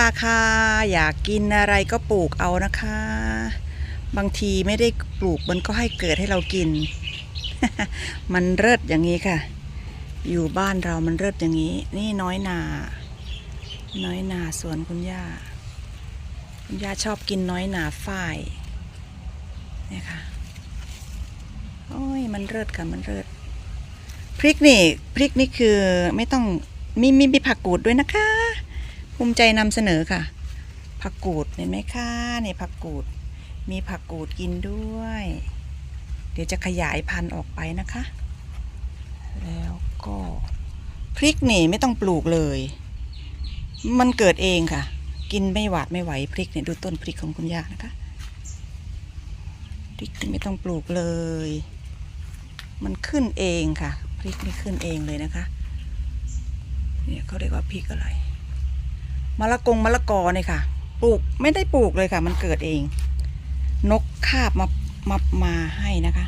ราคาอยากกินอะไรก็ปลูกเอานะคะ บางทีไม่ได้ปลูกมันก็ให้เกิดให้เรากิน มันเลิศอย่างนี้ค่ะ อยู่บ้านเรามันเลิศอย่างนี้ นี่น้อยนา น้อยนาสวนคุณย่า คุณย่าชอบกินน้อยนาฝ้ายเนี่ยค่ะโอ้ยมันเลิศค่ะมันเลิศพริกนี่พริกนี่คือไม่ต้องมีมีมีผักกูดด้วยนะคะ ภูมิใจนำเสนอค่ะ ผักกูดเห็นไหมคะเนี่ยผักกูด มีผักกูดกินด้วย เดี๋ยวจะขยายพันธุ์ออกไปนะคะ แล้วก็พริกนี่ไม่ต้องปลูกเลย มันเกิดเองค่ะ กินไม่หวาดไม่ไหวพริกเนี่ยดูต้นพริกของคุณย่านะคะพริกนี่ไม่ต้องปลูกเลย มันขึ้นเองค่ะ พริกนี่ขึ้นเองเลยนะคะ เนี่ยเขาเรียกว่าพริกอะไร มะละกงมะละกอเนี่ยค่ะ ปลูกไม่ได้ปลูกเลยค่ะ มันเกิดเอง นกคาบมามามาให้นะคะ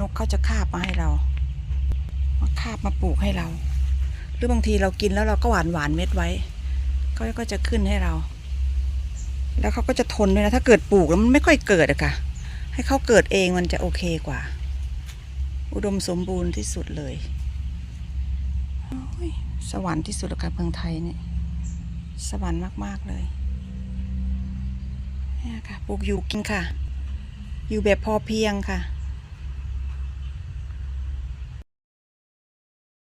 นกเขาจะคาบมาให้เรามาคาบมาปลูกให้เรา หรือบางทีเรากินแล้วเราก็หวานหวานเม็ดไว้เขาก็จะขึ้นให้เรา แล้วเขาก็จะทนด้วยนะ ถ้าเกิดปลูกแล้วมันไม่ค่อยเกิดอะค่ะ ให้เขาเกิดเองมันจะโอเคกว่า อุดมสมบูรณ์ที่สุดเลยโอ้ยสวรรค์ที่สุดแล้วค่ะเมืองไทยเนี่ย สวรรค์มาก ๆ เลยเนี่ยค่ะ ปลูกอยู่กินค่ะ อยู่แบบพอเพียงค่ะ